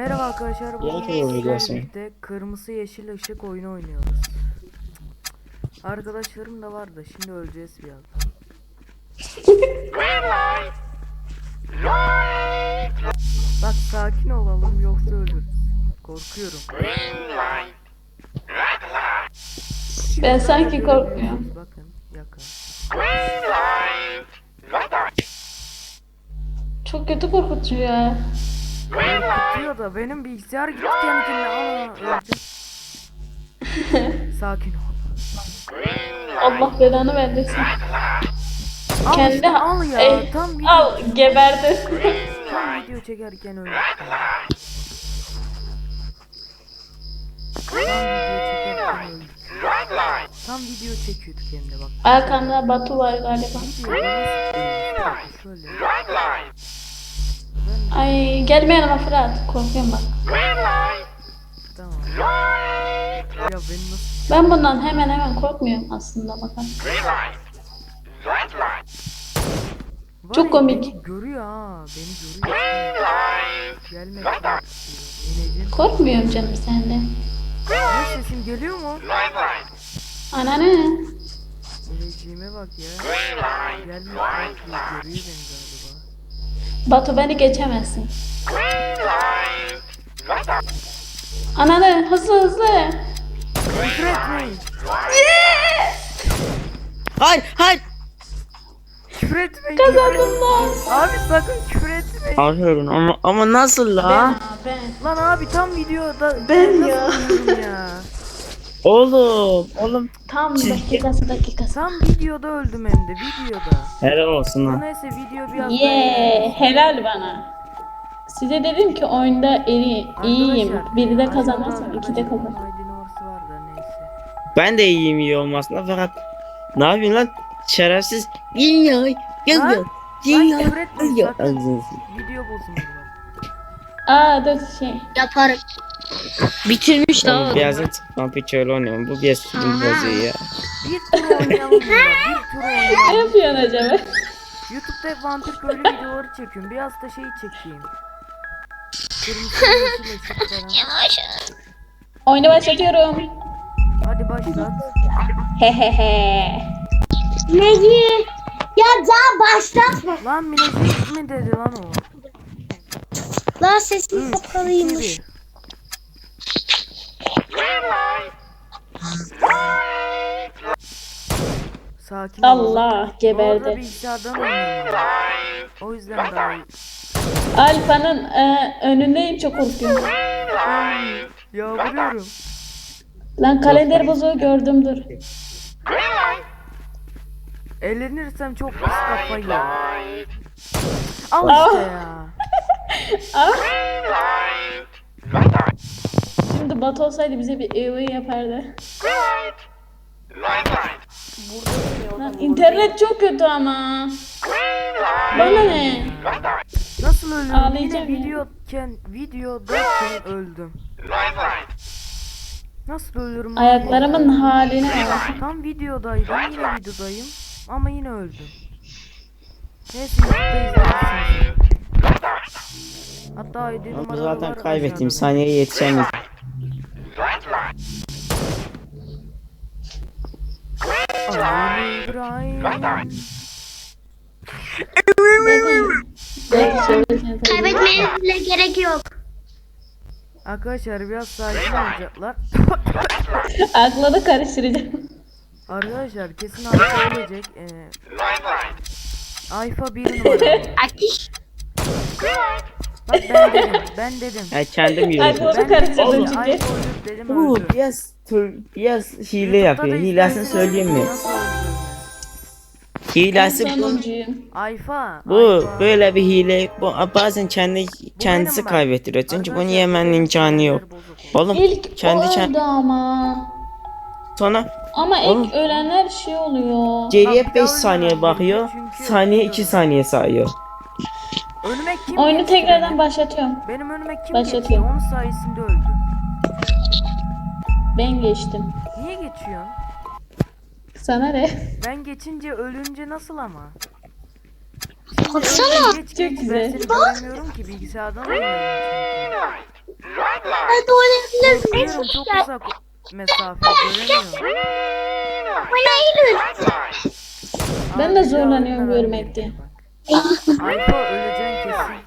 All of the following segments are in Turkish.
Merhaba arkadaşlar. Bugün sizlerle birlikte kırmızı yeşil ışık oyunu oynuyoruz. Arkadaşlarım da var da şimdi öleceğiz biraz. Bak sakin olalım yoksa ölürüz. Korkuyorum. Ben sanki korkmuyorum. Bakın yakın. Çok kötü korkutuyor ya. Korkutuyor da benim bilgisayar gitti kendi kendine. Aa. Sakin ol. Allah belanı vermesin. Al Kendi işte, al ya. Ey, tam video, al geberdi. tam video çekerken öldüm. Tam video çekerken öldüm. Tam video çekiyorduk hem de bak. Arkamda Batu var galiba. Şöyle. Ben Ay gelme yanıma Fırat. Korkuyorum bak. tamam. Ya beni nasıl Ben bundan hemen hemen korkmuyorum aslında bakın. Var Çok ya, komik. Beni görüyor ha. Beni görüyor. Gelmek çok istiyor. Yeneceğim. Korkmuyorum canım sende. Ne sesim geliyor mu? Ananı. Geleceğime bak ya. İstiyor. Görüyor beni. Batu beni geçemezsin. Ananı hızlı hızlı. Küfür etmeyin. Hayır hayır. Küfür etmeyin. Kazandım lan. Abi sakın küfür etmeyin. Arıyorum ama ama nasıl la? Ben, ben. Lan abi tam videoda Ben ya. ya. Oğlum oğlum Tam dakikası dakikası. Tam videoda öldüm hem de videoda. helal olsun lan. Neyse video biraz Yeah, helal bana. Size dedim ki oyunda eri, iyiyim. Biri de abi, iki de Ayşe kazan. abinin ID numarası var da neyse. Ben de iyiyim iyi olmasına fakat ne yapıyorsun lan? Şerefsiz. Yiyor. Yiyor. Yiyor. Yiyor. Video bozuldu. Aa dur şey. Yaparım. Bitirmiş daha. Oğlum Beyazın vampir köylü oynuyorum. Bu bir sinir bozuyor ya. Bir tur oynayalım burada. Bir tur Ne oynayalım. yapıyorsun acaba? Youtube'da hep vampir köylü videoları çekiyorum. Biraz da şey çekeyim. Kırmızı yeşil ışık falan. Oyunu başlatıyorum. Hadi başlat. Hehehe. Neyi? Ya daha başlatma. Lan Minecraft mi dedi lan o? Lan sesim 3, 2, kapalıymış. 1. Sakin ol. Allah geberdi. bilgisayardan oynuyorum. O yüzden daha iyi. Alfa'nın e, önündeyim çok korkuyorum. Ay, Yavruyorum. Lan kalender bozuğu gördüm dur. Eğlenirsem çok pis kafayı yerim. Al işte ya. Batu olsaydı bize bir evi yapardı. Lan internet çok kötü ama. Bana ne? Nasıl öldüm? Yine Ağlayacağım ya. videoken, videodayken öldüm. Nasıl ölürüm? Ayaklarımın haline bak. Tam videodaydım, yine videodayım. Ama yine öldüm. Neyse YouTube'da izlersiniz. Hatta numaraları zaten aşağıda. Saniyeye yetişemedim. Kaybetmeye bile gerek yok. Arkadaşlar biraz sakin olacaklar. Aklını karıştıracağım. Arkadaşlar kesin Ayfa ölecek. Ee, Ayfa bir numara. Ateş. Bak ben dedim, ben dedim. Ya kendim yürüdüm. Aklını karıştırdın çünkü. Ayfa ölür dedim Bu öldü. Tur, biraz hile YouTube'da yapıyor. Hilesini söyleyeyim mi? Hilesi bu. Ayfa. Bu Ayfa. böyle bir hile. Bu bazen kendi kendisi kaybettiriyor. Çünkü bunu yemenin imkanı yok. Oğlum İlk kendi o kendi öldü ama. sonra Ama Oğlum. ilk ölenler şey oluyor. geriye Bak, 5 daha saniye bakıyor. Saniye ölüyor. 2 saniye sayıyor. Önüme kim Oyunu geçti tekrardan benim? başlatıyorum. Benim önüme kim Başlatıyorum. Onun sayesinde öldü. Ben geçtim. Niye geçiyorsun? Sana ne? Ben geçince ölünce nasıl ama? Baksana. Geç, Çok geç, güzel. Ben seni göremiyorum ki bilgisayardan çünkü. Hadi oynayabilir miyiz? Görüyorum çok uzak mesafe göremiyorum. Oynayalım. Ben de zorlanıyorum görmekte. Alfa öleceksin kesin.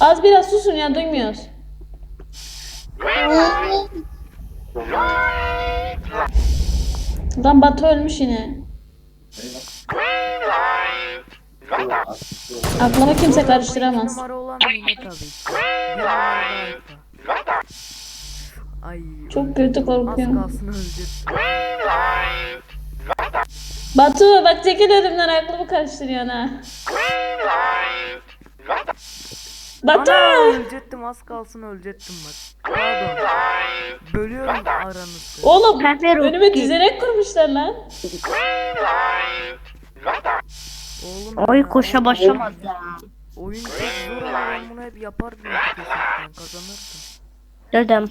Az biraz susun ya duymuyoruz. Lan Batu ölmüş yine. Aklıma kimse karıştıramaz. Çok kötü korkuyorum. kalsın. Batu bak çekil önümden aklımı karıştırıyorsun ha. Batu! Ana ölecektim az kalsın ölecektim bak. Pardon. Bölüyorum aranızı. Oğlum Kahve önüme dizerek kurmuşlar lan. Oğlum Oy ya, koşa başlamadı. Oyun çok zor ben bunu hep yapardım kazanırdım. Dedim.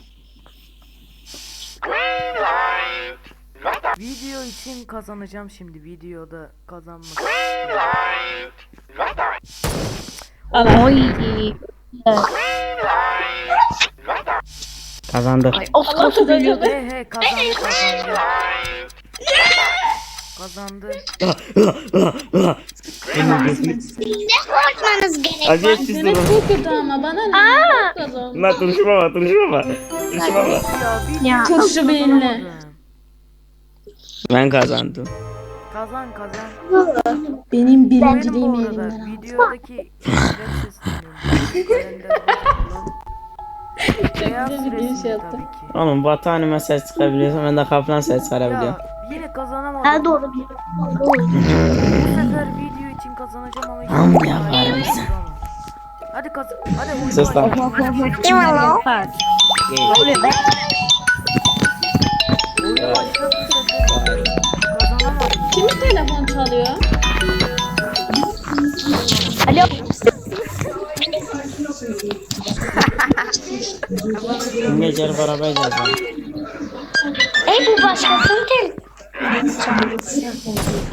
Video için kazanacağım şimdi videoda kazanmak. Ana. Oy. Kazandı. Of kazandı. He he kazandı kazandı. Kazandı. Ne korkmanız gerek? Acayip Mehmet durun. çok kötü ama bana ne? Çok kazandı. Lan duruşma bak duruşma bak. Duruşma bak. Ya. Turşu beyinli. Ben kazandım. Kazan kazan. Benim Benim bu arada elimden aldı. videodaki rap sesini kalender kullan. Beyaz Bir de video resmi şey yaptı. tabii ki. Oğlum Batu hanıma ses çıkabiliyorsun ben de kaplan ses çıkarabiliyorum. Ya yine kazanamadım. Ha doğru. Bu sefer video için kazanacağım ama Am kaybetmem. mısın? Hadi kazan. Hadi oyunu Sus lan. Kim lan o? Bu sefer. Kazanamadım. Kimin telefon çalıyor? Alo. Dün gece beraber geleceğim. Ey bu başkasının tel.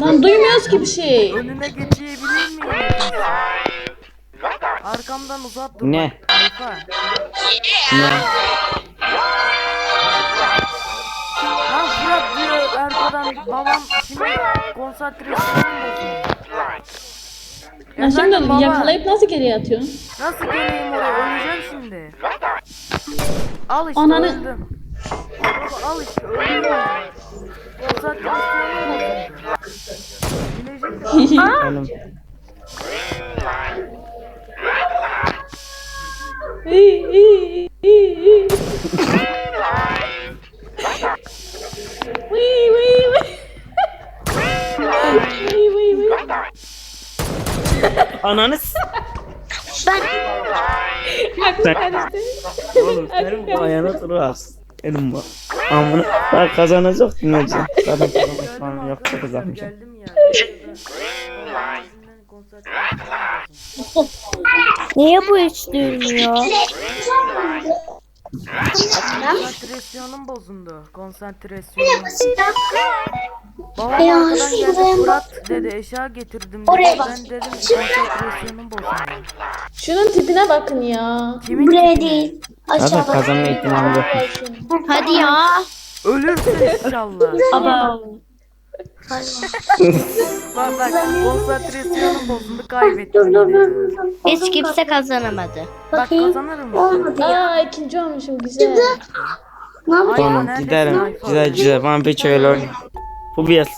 Lan duymuyoruz ki bir şey. Önüne geçebilir miyim? Arkamdan uzat dur. Ne? Alfa. Ne? Lan Fırat diyor arkadan babam şimdi konsantrasyonum bozuldu. Ya şimdi baba, yakalayıp nasıl geriye atıyorsun? Nasıl geleyim oraya öleceğim şimdi. Al işte Ananı- öldüm. Baba al işte öldüm bozuldu. Bilecek Oğlum. Ananı s- Ben karıştı. Oğlum senin bu ayağına duruyoruz. Benim bu. Amına. Ben kazanacak dinleyeceğim. Zaten kazanmak falan yok. Çok uzakmış. Geldim ya. Konsantrasyonum bozuldu. Niye bu hiç duymuyor? Konsantrasyonum bozuldu. Konsantrasyonum. Babam Ya, arkadan şuraya geldi bak. Fırat dedi eşya getirdim dedi. Oraya bak. Ben dedim konsantrasyonum bozuldu. Şunun tipine bakın ya. Kimin Buraya tipine? değil. Zaten Aşağıda. kazanma ihtimali yok. Hadi ya. Ölürsün inşallah. Aba. bak bak konsantrasyonum bozuldu kaybettim. Dur dur yine. dur. Hiç kimse kazanamadı. Bak Bakayım. kazanırım. Olmadı ya. Aa ikinci olmuşum güzel. Ne yapayım? Tamam giderim. Güzel güzel. Ben bir şöyle oynayayım. Bu bir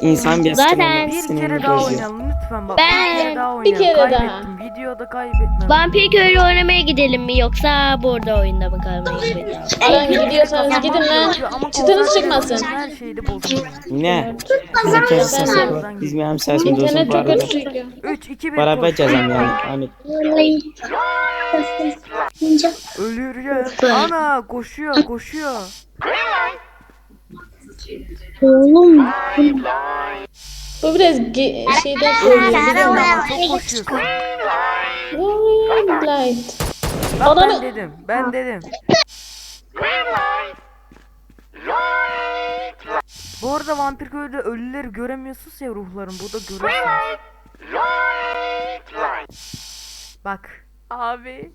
insan bir Zaten Bir sinirli kere daha bozuyor. oynayalım lütfen bak. Ben- bir kere daha Bir oynayalım. kere daha. Kaybettim. Videoda kaybetmem. Vampir köylü oynamaya gidelim mi yoksa burada oyunda mı kalmayı gidelim? Lan gidiyorsanız gidin lan. Çıtınız çıkmasın. Her şeyde bozuluyor. Ne? Herkes ses yapıyor. Biz benim sesim duysun İnternet çok kötü çünkü. 3 2 1 Beraber cezam yani. Hani Ölüyor ya. Ana koşuyor koşuyor. Oğlum. Bu biraz ge- şeyden çok koşuyorsun. Light. Bak ben dedim. Ben dedim. Bu arada vampir köyde ölüleri göremiyorsunuz ya ruhların. Burada görürsünüz. Bak. Abi.